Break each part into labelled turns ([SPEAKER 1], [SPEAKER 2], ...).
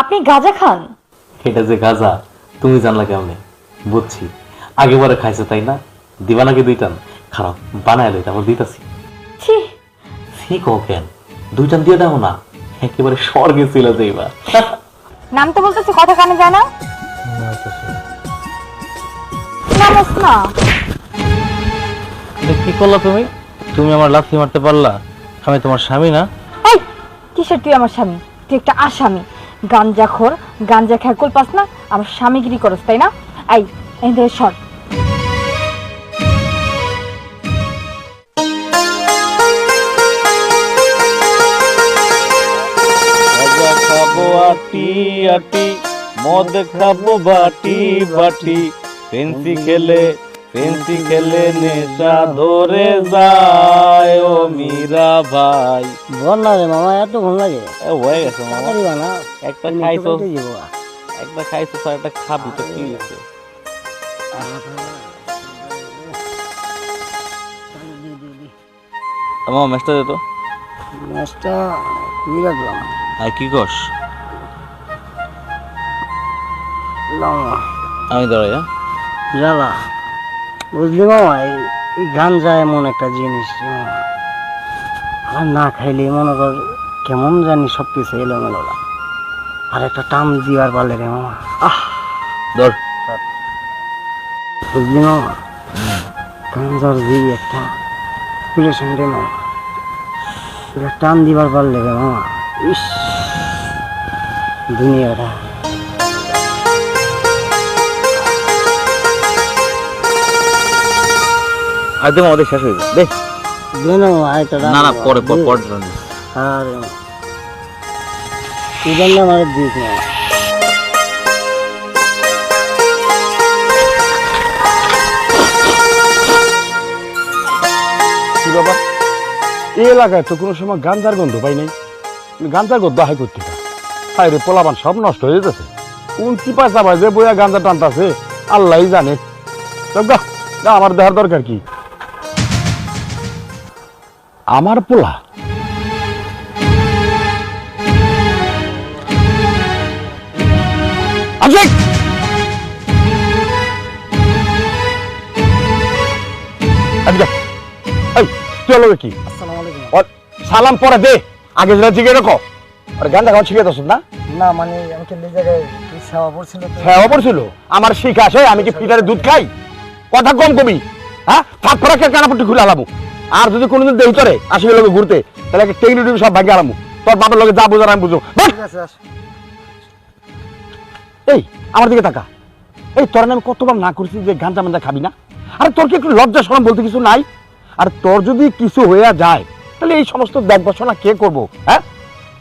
[SPEAKER 1] আপনি গাঁজা খান?
[SPEAKER 2] এটা যে গাজা তুমি জানলা কেমনে? বুঝছি। আগে বারে খাইছে তাই না? দিবা নাকি দুইটান খারাপ বানায় লইটা আমার দিতাছি।
[SPEAKER 1] ছি।
[SPEAKER 2] সি কো কেন? দুইটান দিয়ে দাও না। একেবারে স্বর্গে চলে যাইবা।
[SPEAKER 1] নাম তো বলতেছি কথা কানে যায় না? নামস না।
[SPEAKER 2] এটা কি করলা তুমি? তুমি আমার লাথি মারতে পারলা? আমি তোমার স্বামী না?
[SPEAKER 1] এই কিসের তুই আমার স্বামী? তুই একটা আসামি। গাঞ্জা খোর গাঞ্জা খেকল পাস না? আমার স্বামীগিরি করস, তাই না? এই ধরে সর।
[SPEAKER 3] আটি আটি, মদ খাব বাটি বাটি। ফেন্সি খেলে ফেন্সি খেলে নেশা ধরে যায় ও মীরা ভাই।
[SPEAKER 4] বল না রে মামা এত ঘুম লাগে?
[SPEAKER 3] এ, হয়ে গেছে মামা।
[SPEAKER 4] বানা।
[SPEAKER 3] একটা খাইছো? একটা খাইছো স্যার একটা খাবি তো কি হয়েছে? মামা মেসটা দে তো।
[SPEAKER 4] ম্যাচটা খুবই রাখলাম
[SPEAKER 3] আর কি কস আমি দাঁড়াই হ্যাঁ?
[SPEAKER 4] জ্বালা বুঝলি মামা এই গাঞ্জা এমন একটা জিনিস আর না খাইলে মনে কর কেমন জানি সব কিছু এলোমেলো। আর একটা টান দিবার পারলে রে মামা আহ!
[SPEAKER 3] ধর।
[SPEAKER 4] বুঝলি মামা গাঞ্জার যে একটা রিলেশন রে মামা এটা টান দিবার পারলে রে মামা ইস দুনিয়াটা
[SPEAKER 3] আর আমাদের শেষ হয়ে যাবে দে। না না পরে।
[SPEAKER 4] আর
[SPEAKER 5] বাবা এই এলাকায় তো কোনো সময় গাঞ্জার গন্ধ পাই নাই। গাঞ্জার গন্ধ হাই করতে হাই রে পোলাবান সব নষ্ট হয়ে যেতেছে। কোন চিপা চাপা যে বইয়া গাঞ্জা টানতাছে আল্লাহ জানে। আমার দেহার দরকার কি? আমার পোলা। কি? সালাম পরে দে। আগে যেটা জিগে রাখো। আর গান শিখে দোস না।
[SPEAKER 4] না মানে আমাকে জায়গায় সেবা পড়ছিল
[SPEAKER 5] হ্যাঁ পড়ছিল? আমার শিখ আসে আমি কি ফিটারে দুধ খাই? কথা কম কবি হ্যাঁ? থাপ ফরাকে কানাপট্টি খুলে আলামু আর যদি কোনোদিন দেই তরে আসলে লোকে ঘুরতে তাহলে একটা টেকনি টুকনি সব ভাগে আলামু তোর বাবার লোকে যা বোঝার আমি বুঝো এই আমার দিকে তাকা। এই তোর আমি কতবার না করছি যে গাঞ্জা মাঞ্জা খাবি না? আরে তোর কি একটু লজ্জা শরম বলতে কিছু নাই? আর তোর যদি কিছু হইয়া যায় তাহলে এই সমস্ত দেখবাসনা কে করব হ্যাঁ?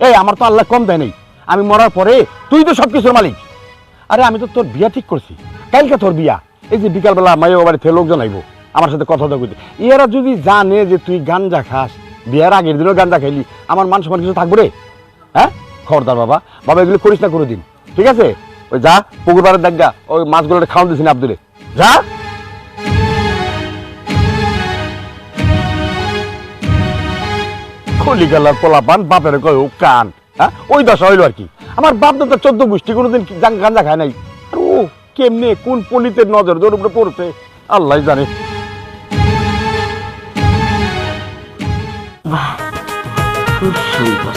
[SPEAKER 5] এই আমার তো আল্লাহ কম দেয় নেই। আমি মরার পরে তুই তো সব কিছুর মালিক। আরে আমি তো তোর বিয়া ঠিক করছি। কালকে তোর বিয়া। এই যে বিকালবেলা মায়ের বাড়ি থেকে লোকজন আইবো। আমার সাথে কথা কইতে। এরা যদি জানে যে তুই গাঞ্জা খাস, বিয়ার আগের দিনও গাঞ্জা খাইলি, আমার মান সম্মান কিছু থাকবে রে? হ্যাঁ? খবরদার বাবা বাবা এগুলো করিস না করে দিন ঠিক আছে? ওই যা, পুকুর পাড়ের দেখা ওই মাছগুলো খাওয়ান দিস না আব্দুলে। যা! খলি বাপের কয় ও কান হ্যাঁ? ওই দশা হইল আর কি। আমার বাপ তো চোদ্দ গোষ্ঠী কোনোদিন গাঞ্জা খায় নাই। ও কেমনে কোন পলিতের নজর তোর উপরে পড়ছে? আল্লাহ জানে।
[SPEAKER 6] খুব সুন্দর।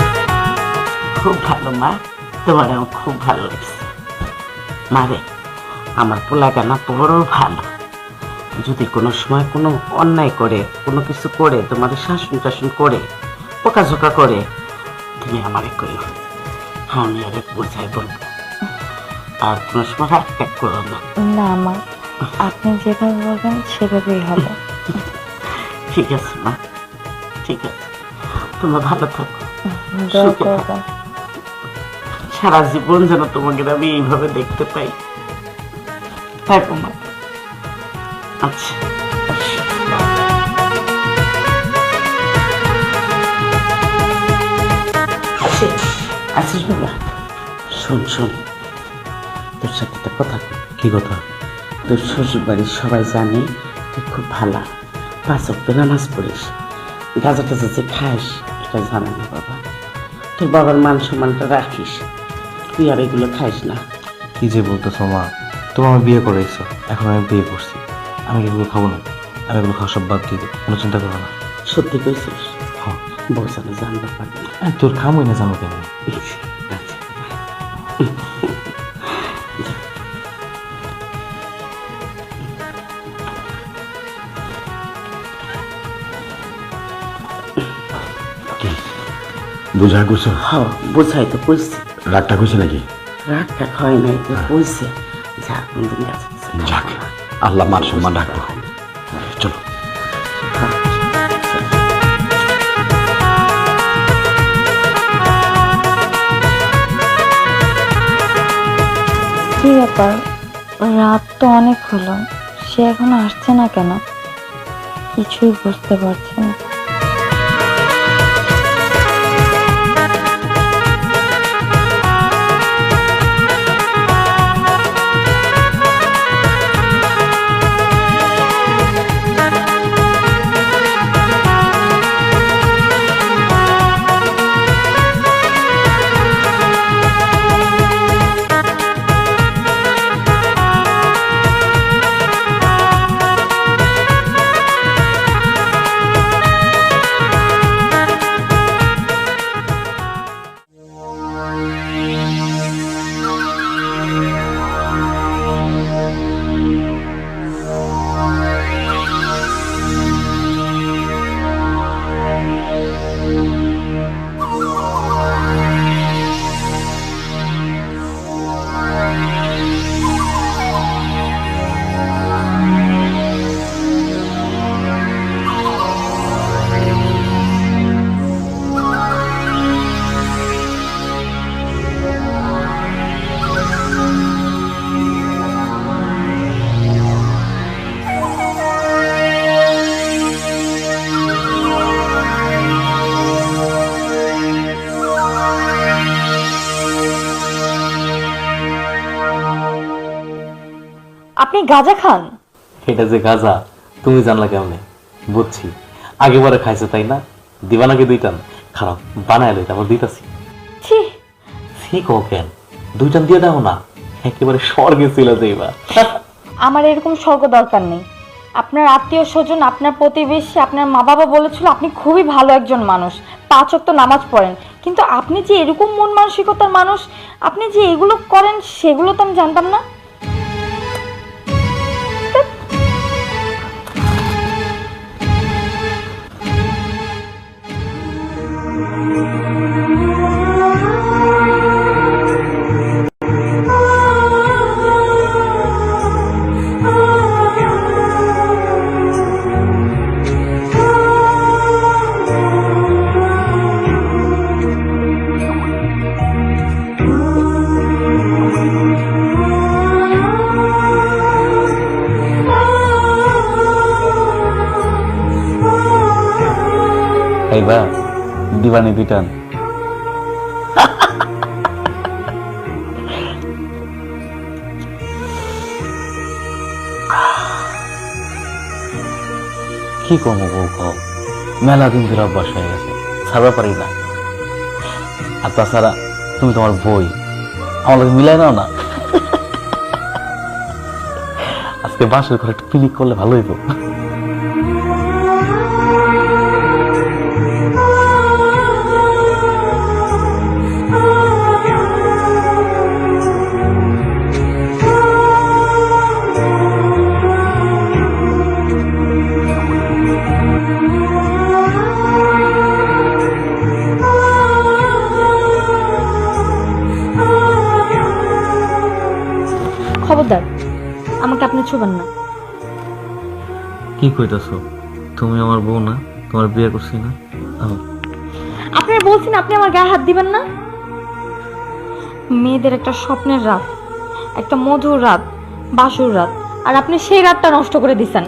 [SPEAKER 6] খুব ভালো মা। তোমার আমার খুব ভালো লাগছে। মারে আমার পোলাগানা বড় ভালো। যদি কোনো সময় কোনো অন্যায় করে কোনো কিছু করে তোমার শাসন টাসন করে পোকাঝোকা করে তুমি আমারে কই আমি আরে বোঝাই বলব। আর কোনো সময় হাত ত্যাগ করো না।
[SPEAKER 1] না মা। আপনি যেভাবে বলবেন সেভাবেই হবে।
[SPEAKER 6] ঠিক আছে মা। ঠিক আছে তোমরা ভালো থাকো। সুখে থাকো। সারা জীবন যেন তোমাকে আমি এইভাবে দেখতে পাই। থাকো মা? আচ্ছা। আসিস। আসিস বাবা। শোন শোন। তোর সাথে একটা কথা
[SPEAKER 2] কি কথা?
[SPEAKER 6] তোর শ্বশুর বাড়ির সবাই জানে তুই খুব ভালো। পাঁচ অক্ট নামাজ পড়িস। গাঁজা টাজা যে খাস এটা জানে না বাবা। তোর বাবার মান সম্মানটা রাখিস। তুই আর এগুলো খাইস না।
[SPEAKER 2] কি যে বলতেছো মা তুমি আমার বিয়ে করাইছো এখন আমি বিয়ে করছি। আমি এগুলো খাব না? আমি এগুলো খাওয়া সব বাদ দিয়ে দিই কোনো চিন্তা করো না।
[SPEAKER 6] সত্যি কইছিস?
[SPEAKER 2] হ্যাঁ।
[SPEAKER 6] বসানো জানতে পারবি না।
[SPEAKER 2] তোর খামই না জানো কেমন
[SPEAKER 5] বুঝা করছ
[SPEAKER 6] হ বুঝাই তো কইছি
[SPEAKER 5] রাগটা কইছে নাকি?
[SPEAKER 6] রাতটা খাওয়াই নাই তো কইছে যা কোনদিন গেছে
[SPEAKER 5] যাক। আল্লাহ মান সম্মান রাখব চলো।
[SPEAKER 1] কি ব্যাপার? রাত তো অনেক হলো সে এখনও আসছে না কেন? কিছুই বুঝতে পারছি না। গাঁজা খান?
[SPEAKER 2] এটা যে গাজা তুমি জানলা কেমনে? বুঝছি। আগে পরে খাইছো তাই না? দিবা নাকি দুইটান খারাপ বানায় লই তারপর দিতাছি।
[SPEAKER 1] ছি।
[SPEAKER 2] সি কো কেন? দুইটান দিয়ে দাও না। একেবারে স্বর্গে ছিল যাইবা।
[SPEAKER 1] আমার এরকম স্বর্গ দরকার নেই। আপনার আত্মীয় স্বজন আপনার প্রতিবেশী আপনার মা বাবা বলেছিল আপনি খুবই ভালো একজন মানুষ। পাঁচ ওয়াক্ত নামাজ পড়েন। কিন্তু আপনি যে এরকম মন মানসিকতার মানুষ আপনি যে এগুলো করেন সেগুলো তো আমি জানতাম না।
[SPEAKER 3] খাইবা, দিবানি দুইটান কি কম কও? মেলা দিন ধরে অভ্যাস হয়ে গেছে, ছাড়বা পারি না আর তাছাড়া তুমি তোমার বই আমার মিলাই নাও না? আজকে বাসের ঘরে একটু পিলিক করলে ভালো হইব
[SPEAKER 1] আমাকে না।
[SPEAKER 2] কি কইতাছো? তুমি আমার বউ না? তোমার বিয়ে করছি না?
[SPEAKER 1] আপনার বলছেন আপনি আমার গায়ে হাত দিবেন না? মেয়েদের একটা স্বপ্নের রাত একটা মধুর রাত বাসুর রাত আর আপনি সেই রাতটা নষ্ট করে দিছেন।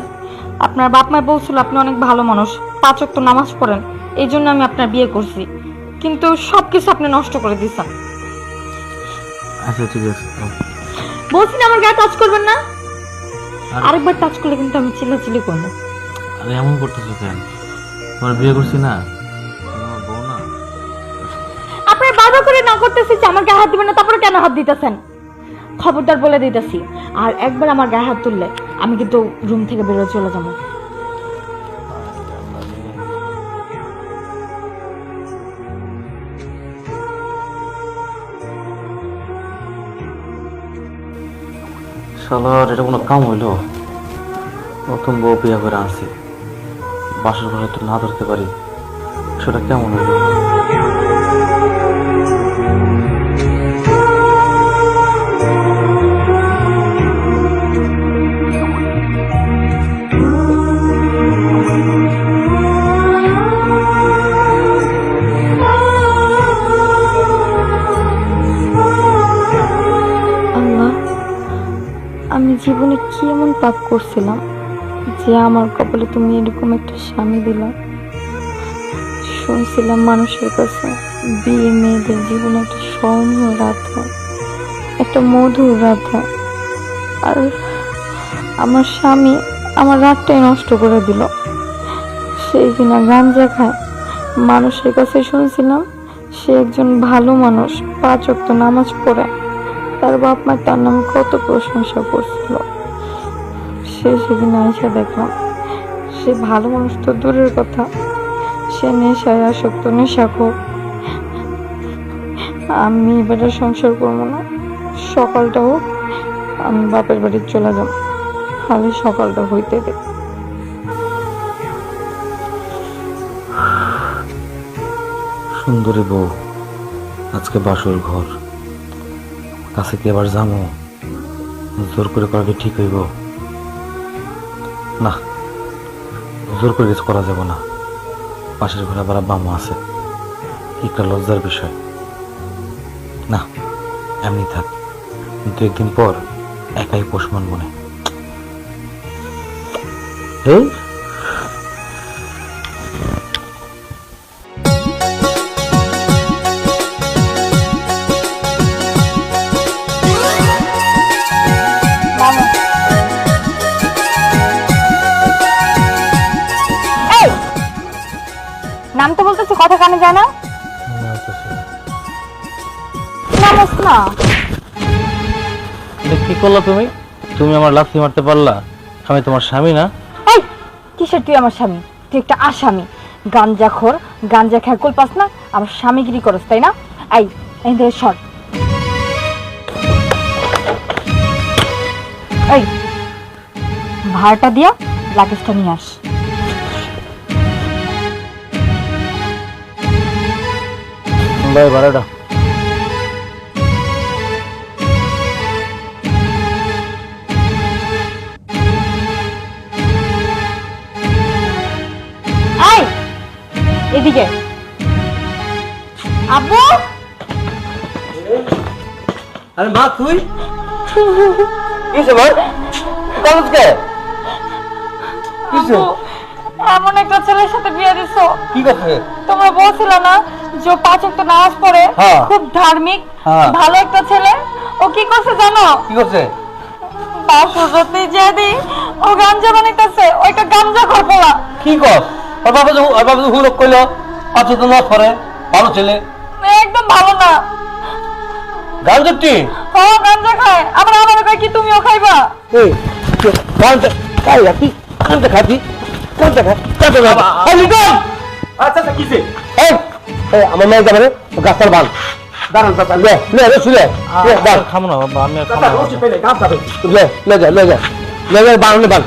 [SPEAKER 1] আপনার বাপ মায় বলছিল আপনি অনেক ভালো মানুষ পাঁচ ওয়াক্ত নামাজ পড়েন এই জন্য আমি আপনার বিয়ে করছি। কিন্তু সব কিছু আপনি নষ্ট করে দিছেন।
[SPEAKER 2] আচ্ছা ঠিক আছে আহ,
[SPEAKER 1] বলছেন আমার গায়ে টাচ করবেন না? আরেকবার টাচ করলে কিন্তু আমি চিল্লাচিল্লি করব।
[SPEAKER 2] আরে এমন করতেছো কেন? তোমার বিয়ে করছি না? তোমার বউ না?
[SPEAKER 1] আপনার বাবা করে না করতেছি যে আমার গায়ে হাত দিবেন না তারপরে কেন হাত দিতেছেন? খবরদার বলে দিতেছি। আর একবার আমার গায়ে হাত তুললে আমি কিন্তু রুম থেকে বেরোয় চলে যাব।
[SPEAKER 2] শালার, এটা কোনো কাম হইল? নতুন বউ বিয়া করে আনছি। বাসার ঘরে তো না ধরতে পারি। সেটা কেমন হইল?
[SPEAKER 1] যে আমার কপালে তুমি এরকম একটা স্বামী দিলা। শুনছিলাম মানুষের কাছে বিয়ে, মেয়েদের জীবনে একটা স্মরণীয় রাত একটা মধুর রাত আর আমার স্বামী আমার রাতটাই নষ্ট করে দিল। সেই কিনা গাঞ্জা খায় মানুষের কাছে শুনছিলাম সে একজন ভালো মানুষ, পাঁচ ওয়াক্ত নামাজ পড়ে। তার বাপ মা তার নামে কত প্রশংসা করছিল। সে সেদিন আয়সা দেখলাম সে ভালো মানুষ তো দূরের কথা। সে নেশায় আসক্ত নেশা নেশাখোর। আমি এবারে সংসার করব না। সকালটা হোক, আমি বাপের বাড়ি চলে যাব। খালি সকালটা হইতে দে।
[SPEAKER 2] সুন্দরী বউ, আজকে বাসুর ঘর। কাছে কি এবার যাব? জোর করে করা কি ঠিক হইব? না, জোর করে কিছু করা যাবে না। পাশের ঘরে আবার বামা আছে। একটা লজ্জার বিষয়। না, এমনি থাক। দু একদিন পর একাই পোষমান মনে এই
[SPEAKER 3] এটা কি করলা তুমি? তুমি আমার লাথি মারতে পারলা? আমি তোমার স্বামী না?
[SPEAKER 1] এই কিসের তুই আমার স্বামী? তুই একটা আসামি। গাঞ্জাখোর গাঞ্জা খেয়ে কুল পাস না? আমার স্বামীগিরি করস তাই না? এই এই ধরে সর। এই ভাড়াটা দিয়া লাগেজটা নিয়ে আস।
[SPEAKER 3] ভাই ভাড়াটা।
[SPEAKER 1] এদিকে। আব্বু?
[SPEAKER 7] আরে মা তুই? কিসে ভাই কলেজ কে?
[SPEAKER 1] আব্বু এমন একটা ছেলের সাথে বিয়ে দিছো।
[SPEAKER 7] কি করছে
[SPEAKER 1] তোমরা বলছিল না যে পাঁচ ওয়াক্ত নামাজ পড়ে
[SPEAKER 7] হ্যাঁ।
[SPEAKER 1] খুব ধার্মিক
[SPEAKER 7] হ্যাঁ।
[SPEAKER 1] ভালো একটা ছেলে। ও কি করছে জানো?
[SPEAKER 7] কি করছে?
[SPEAKER 1] বাসুরতি যেদি ও গাঞ্জা বানাইতেছে ওইটা গাঞ্জা করব
[SPEAKER 7] কি কর হুলক করে ভালো ছেলে।
[SPEAKER 1] একদম ভালো না। গাঞ্জা খায়। আবার আমার কয় কি তুমিও খাইবা?
[SPEAKER 7] এই গানটা খাই খাবি খা এই লিটন! আচ্ছা আচ্ছা কিসে? এই এই আমার মেয়ে যাবে রে গাছটার বান দাঁড়ান চাচা লে লে লে বান
[SPEAKER 3] খামো না বাবা আমি
[SPEAKER 7] চাচা
[SPEAKER 3] না।
[SPEAKER 7] পেলে গাছ যাবে। লে লে যা লে যা লে যা বান লে বান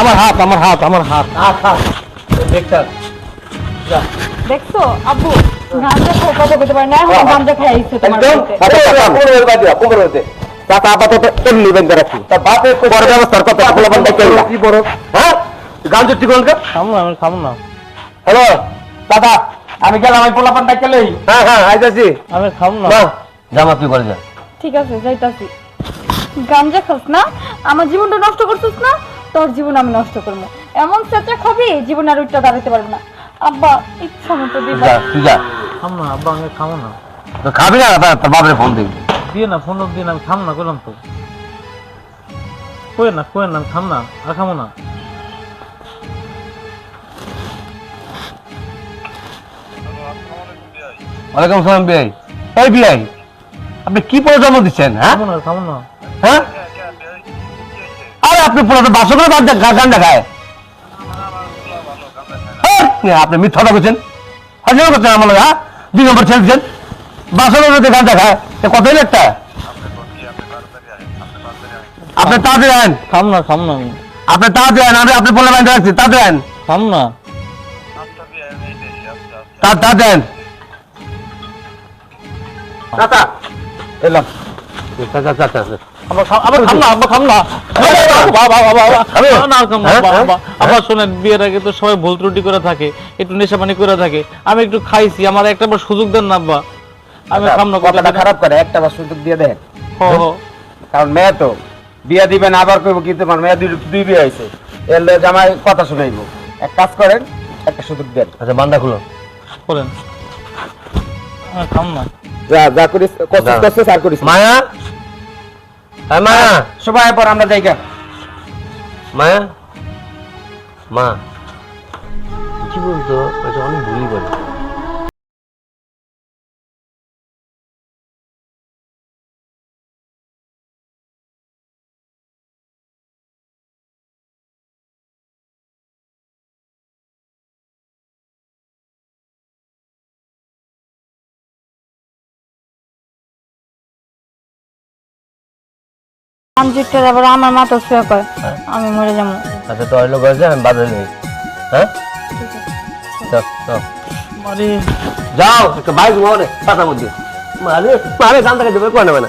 [SPEAKER 7] আমার হাত আমার হাত আমার হাত। হাত হাত। দেখতা
[SPEAKER 1] দেখছ? আব্বু গাঞ্জা খাও কত করতে পারে। না এখন গাঞ্জা খাই আইছে তোমার
[SPEAKER 7] একদম।
[SPEAKER 1] বাড়িতে।
[SPEAKER 7] চাচা আপাতত কোন নিবেন রাখি। তা বাপে বড় ব্যবস্থার কথা বলে বন্ধ করে কি বড়? হ্যাঁ?
[SPEAKER 3] খামো না আমি খামো না।
[SPEAKER 7] হ্যালো দাদা আমি গেলাম আমি পোলাপান হ্যাঁ হ্যাঁ আইতাছি।
[SPEAKER 3] আমি খামো না।
[SPEAKER 7] জামা তুই করে যা।
[SPEAKER 1] ঠিক আছে যাইতাছি। গাঞ্জা খাস না আমার জীবনটা নষ্ট করছিস না তোর জীবন আমি নষ্ট করব। এমন চেঁচা খাবি জীবনে আর উঠটা দাঁড়াতে পারবে না। আব্বা ইচ্ছা মতো দিবা।
[SPEAKER 7] যা তুই যা।
[SPEAKER 3] খামো না আব্বা আমি খামো না।
[SPEAKER 7] তো খাবি না তা- তোর বাপরে ফোন দিবি।
[SPEAKER 3] দিয়ে না ফোন দিয়ে না আমি খাম না করলাম তো। কই না কই না খাম না আর খামো না।
[SPEAKER 7] ওয়ালাইকুম সালাম বিআই। এই বিআই আপনি কি পরে জন্ম দিচ্ছেন হ্যাঁ?
[SPEAKER 3] খামো না খামো না।
[SPEAKER 7] হ্যাঁ? আরে আপনি পুরো বাসো করে গান দেখায়। আপনি মিথ্যা কথা বলছেন? হজম করছেন আমার হ্যাঁ? দুই নম্বর ছেড়ে দিচ্ছেন বাসো গান দেখায়। কতই একটা? আপনি তাড়াতাড়ি আন
[SPEAKER 3] খাম না খাম না
[SPEAKER 7] আপনি তাড়াতাড়ি আন আমি আপনি বলে বাইন্দা রাখছি তাড়াতাড়ি আন
[SPEAKER 3] খাম না।
[SPEAKER 7] তা- তাড়াতাড়ি আন চাচা। এলাম। চাচা চাচা।
[SPEAKER 3] আবার শোনেন বিয়ের আগে তো সবাই ভুল ত্রুটি করে থাকে একটু নেশা করে থাকে। আমি একটু খাইছি আমার একটা বার সুযোগ দেন না আব্বা। আমি খাম না
[SPEAKER 8] কথাটা
[SPEAKER 3] কথাটা
[SPEAKER 8] খারাপ করে একটা বার সুযোগ দিয়ে দেন।
[SPEAKER 3] হ হ।
[SPEAKER 8] কারণ মেয়ে তো বিয়া দিবেন আবার কইব কিন্তু আমার মেয়ে দুই দুই বিয়ে হয়েছে। এর জামাই কথা শুনাইবো। এক কাজ করেন একটা সুযোগ দেন।
[SPEAKER 7] আচ্ছা বান্দা খুলো।
[SPEAKER 3] বলেন খাম না
[SPEAKER 8] যা যা করিস কষ্ট কষ্ট সার করিস
[SPEAKER 7] মায়া? হ্যাঁ মা।
[SPEAKER 8] সবাই পর আমরা জায়গা
[SPEAKER 7] মা। মা। কি বলতো?
[SPEAKER 1] ট্রানজিটটা তারপর আমার মাথা শুয়ে কয় আমি মরে যাব।
[SPEAKER 7] আচ্ছা তো হইল গেছে আমি বাদে নেই হ্যাঁ? যাও একটা বাইক মনে পাতা মধ্যে। মারে মারে গান থেকে দেবে কোয়া নেবে না।